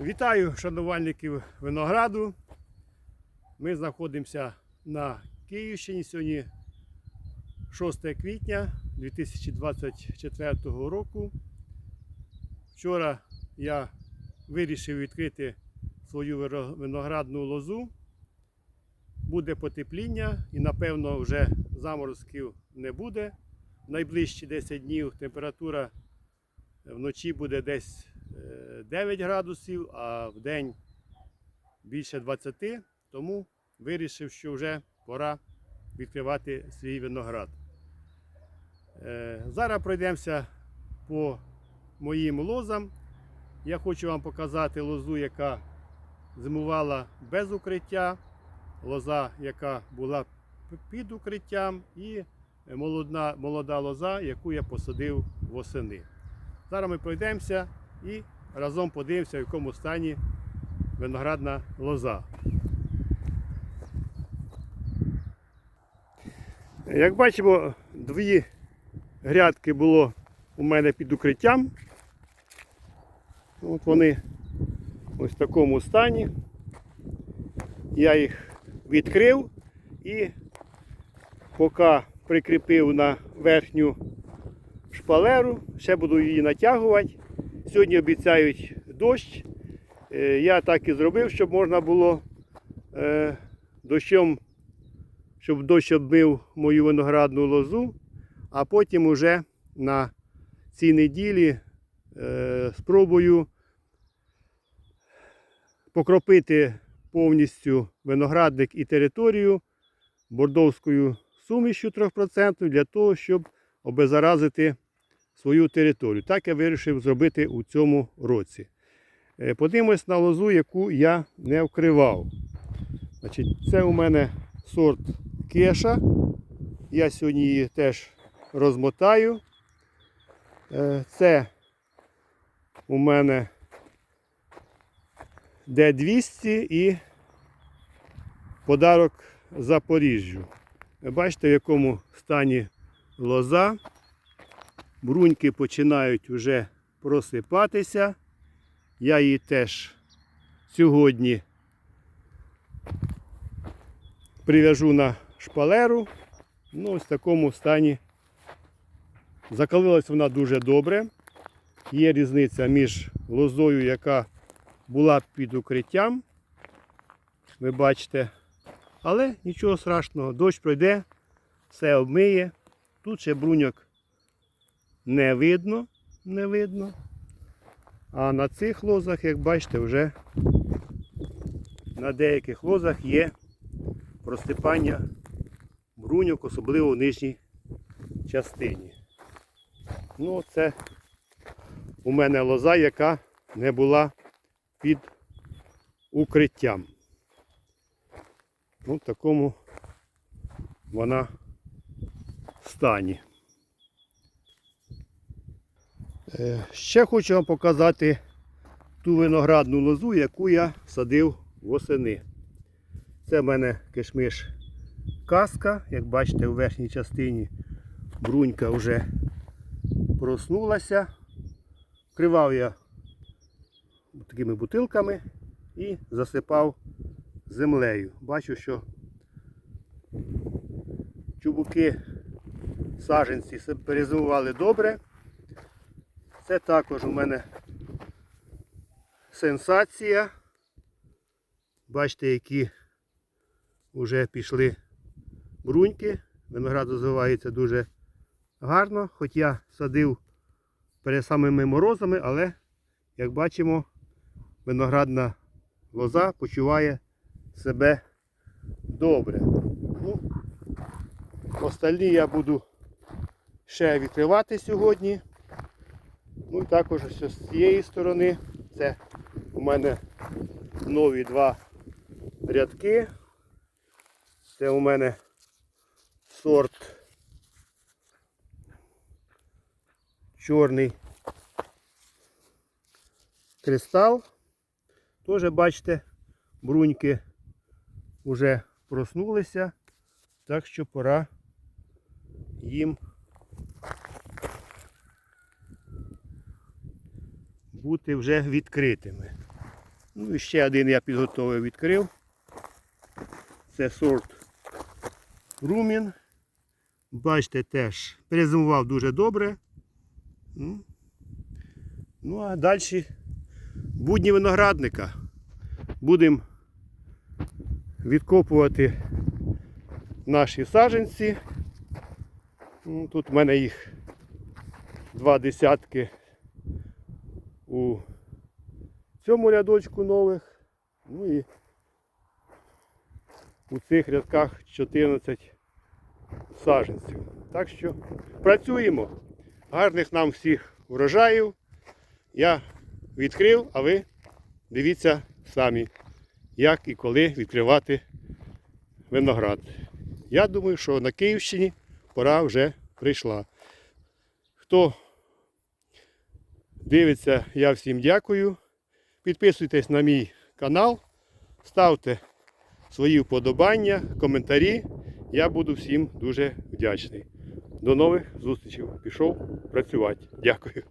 Вітаю шанувальників винограду. Ми знаходимося на Київщині. Сьогодні 6 квітня 2024 року. Вчора я вирішив відкрити свою виноградну лозу. Буде потепління і, напевно, вже заморозків не буде. В найближчі 10 днів температура вночі буде десь 9 градусів, а в день більше 20, тому вирішив, що вже пора відкривати свій виноград. Е, Зараз пройдемося по моїм лозам. Я хочу вам показати лозу, яка зимувала без укриття, лоза, яка була під укриттям, і молода, молода лоза, яку я посадив восени. Зараз ми пройдемося і разом подивимося, в якому стані виноградна лоза. Як бачимо, дві грядки було у мене під укриттям. От вони ось в такому стані. Я їх відкрив і поки прикріпив на верхню шпалеру, ще буду її натягувати. Сьогодні обіцяють дощ. Е, Я так і зробив, щоб можна було е, дощом, щоб дощ обмив мою виноградну лозу, а потім уже на цій неділі е, спробую покропити повністю виноградник і територію бордовською сумішю 3% для того, щоб обеззаразити свою територію. Так я вирішив зробити у цьому році. Е, Подивимось на лозу, яку я не вкривав. Значить, це у мене сорт кеша. Я сьогодні її теж розмотаю. Е, Це у мене Д200 і подарок Запоріжжю. Бачите, в якому стані лоза. Бруньки починають вже просипатися. Я її теж сьогодні прив'яжу на шпалеру. Ну, ось в такому стані. Закалилась вона дуже добре. Є різниця між лозою, яка була під укриттям. Ви бачите. Але нічого страшного, дощ пройде, все обмиє. Тут ще бруньок не видно, не видно. А на цих лозах, як бачите, вже на деяких лозах є просипання бруньок, особливо в нижній частині. Ну, це у мене лоза, яка не була під укриттям. Ну, в такому вона стані. Ще хочу вам показати ту виноградну лозу, яку я садив восени. Це в мене кишмиш каска, як бачите, у верхній частині брунька вже проснулася. Вкривав я такими бутилками і засипав землею. Бачу, що чубуки саженці перезимували добре. Це також у мене сенсація. Бачите, які вже пішли бруньки. Виноград розвивається дуже гарно, хоч я садив перед самими морозами, але, як бачимо, виноградна лоза почуває себе добре. Ну, остальні я буду ще відкривати сьогодні. Ну і також ось з цієї сторони це у мене нові два рядки. Це у мене сорт чорний кристал. Теж бачите, бруньки вже проснулися, так що пора їм бути вже відкритими. Ну і ще один я підготовив, відкрив. Це сорт Румін. Бачите, теж перезимував дуже добре. Ну, Ну а далі будні виноградника. Будемо відкопувати наші саджанці. Ну, Тут в мене їх два десятки у цьому рядочку нових. Ну і у цих рядках 14 саджанців. Так що працюємо. Гарних нам всіх врожаїв. Я відкрив, а ви дивіться самі, як і коли відкривати виноград. Я думаю, що на Київщині пора вже прийшла. Хто дивиться, я всім дякую. Підписуйтесь на мій канал, ставте свої вподобання, коментарі. Я буду всім дуже вдячний. До нових зустрічей. Пішов працювати. Дякую.